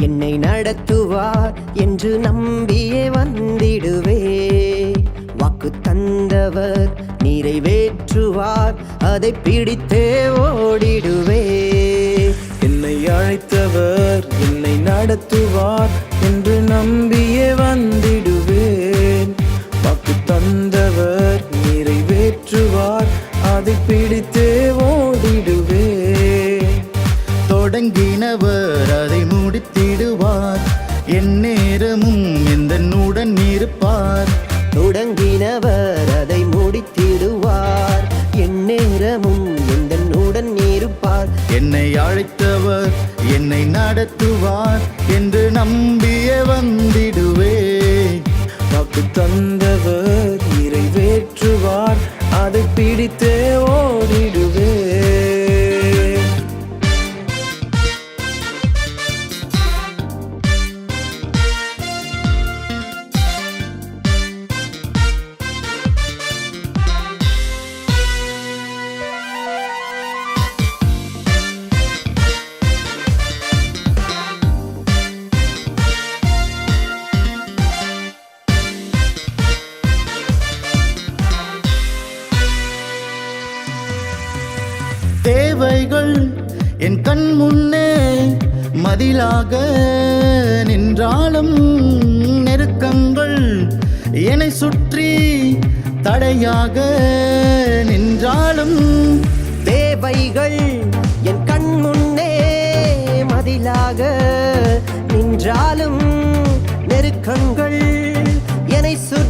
என்னை நடத்துவார் என்று நம்பியே வந்திடுவே. வாக்கு தந்தவர் நிறைவேற்றுவார் அதை பிடித்தே ஓடிடுவே. என்னை அழைத்தவர் என்னை நடத்துவார் என்று நம்பி அழைத்தவர் என்னை நடத்துவார் என்று நம்பிய வந்திடுவே வாக்கு தந்தவர் நிறைவேற்றுவார் அதை பிடித்தே என் கண் முன்னே மதிலாக நின்றாலும் நெருக்கங்கள் என்னை சுற்றி தடையாக நின்றாலும் தேவைகள் என் கண் முன்னே மதிலாக நின்றாலும் நெருக்கங்கள் என்னை சுற்றி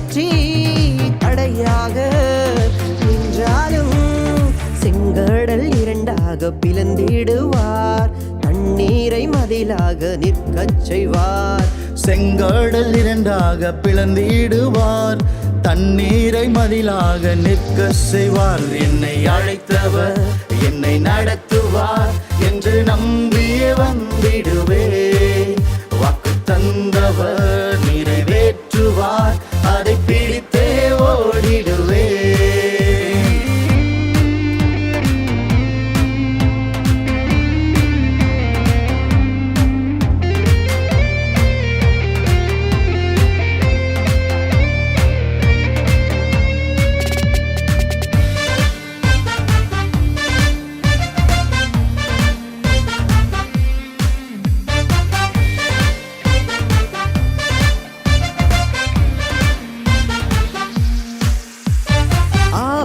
பிளந்திடுவார். தண்ணீரை மதிலாக நிற்கச் செய்வார். செங்கடல் இரண்டாக பிளந்திடுவார். தண்ணீரை மதிலாக நிற்க செய்வார். என்னை அழைத்தவர் என்னை நடத்துவார் என்று நம்பிய வந்திடுவே வாக்கு தந்தவர்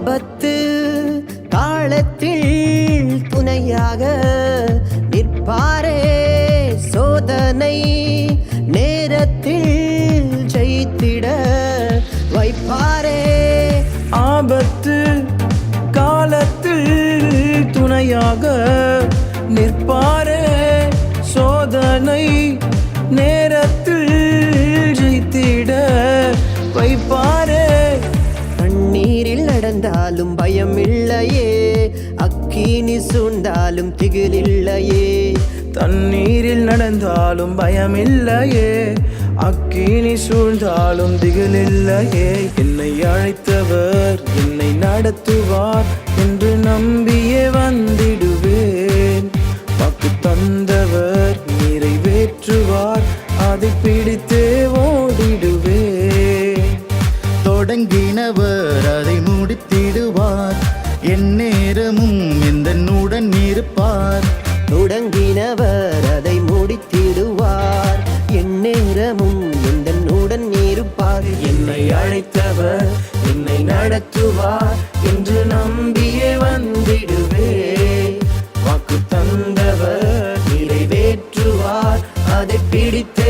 ஆபத்து காலத்தில் துணையாக நிற்பாரே சோதனை நேரத்தில் ஜெயித்திட வைப்பாரே. ஆபத்து காலத்தில் துணையாக நிற்பாரே சோதனை நேரத்தில் நடந்தாலும் சூழ்ந்தாலும் திகிலில்லையே. தண்ணீரில் நடந்தாலும் பயமில்லையே. அக்கினி சூழ்ந்தாலும் திகிலில்லையே. என்னை அழைத்தவர் என்னை நடத்துவார் என்று நம்பியே வந்திடுவேன். வாக்கு தந்தவர் நிறைவேற்றுவார் அதை பிடித்தே ஓடிடுவேன். தொடங்கினவர் நடத்துவார் என்று நம்பியே வந்திடுவே வாக்கு தந்தவர் நிறைவேற்றுவார். அதை பிடித்த